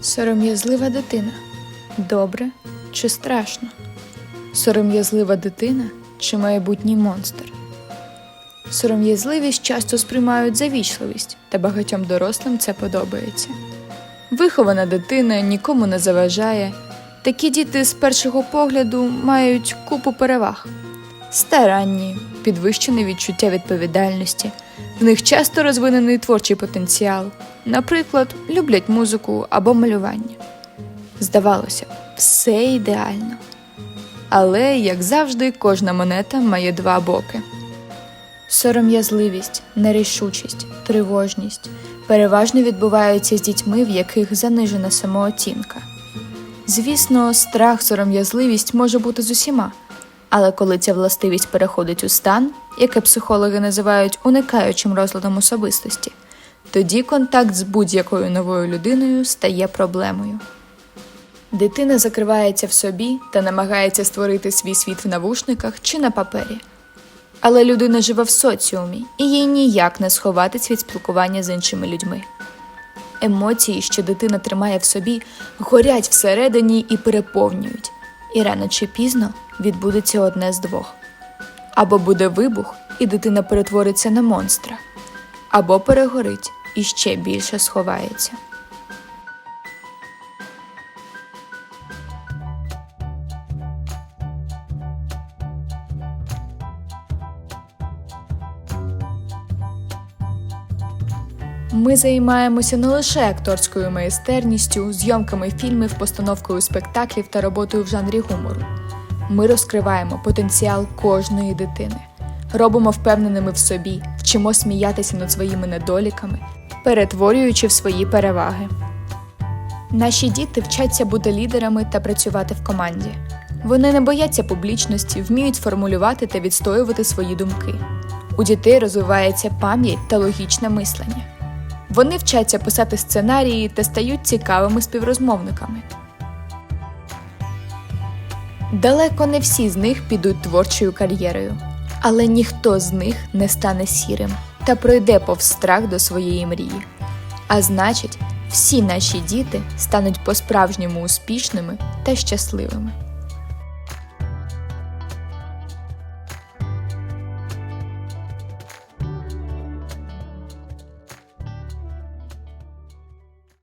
Сором'язлива дитина. Добре чи страшно? Сором'язлива дитина чи майбутній монстр? Сором'язливість часто сприймають за вічливість, та багатьом дорослим це подобається. Вихована дитина нікому не заважає. Такі діти з першого погляду мають купу переваг. Старанні, підвищене відчуття відповідальності. В них часто розвинений творчий потенціал. Наприклад, люблять музику або малювання. Здавалося, все ідеально. Але, як завжди, кожна монета має два боки. Сором'язливість, нерішучість, тривожність переважно відбуваються з дітьми, в яких занижена самооцінка. Звісно, страх, сором'язливість може бути з усіма, але коли ця властивість переходить у стан, яке психологи називають уникаючим розладом особистості, тоді контакт з будь-якою новою людиною стає проблемою. Дитина закривається в собі та намагається створити свій світ в навушниках чи на папері. Але людина живе в соціумі, і їй ніяк не сховатись від спілкування з іншими людьми. Емоції, що дитина тримає в собі, горять всередині і переповнюють, і рано чи пізно відбудеться одне з двох: або буде вибух, і дитина перетвориться на монстра, або перегорить і ще більше сховається. Ми займаємося не лише акторською майстерністю, зйомками фільмів, постановкою спектаклів та роботою в жанрі гумору. Ми розкриваємо потенціал кожної дитини, робимо впевненими в собі, вчимо сміятися над своїми недоліками, перетворюючи в свої переваги. Наші діти вчаться бути лідерами та працювати в команді. Вони не бояться публічності, вміють формулювати та відстоювати свої думки. У дітей розвивається пам'ять та логічне мислення. Вони вчаться писати сценарії та стають цікавими співрозмовниками. Далеко не всі з них підуть творчою кар'єрою, але ніхто з них не стане сірим та пройде повз страх до своєї мрії. А значить, всі наші діти стануть по-справжньому успішними та щасливими.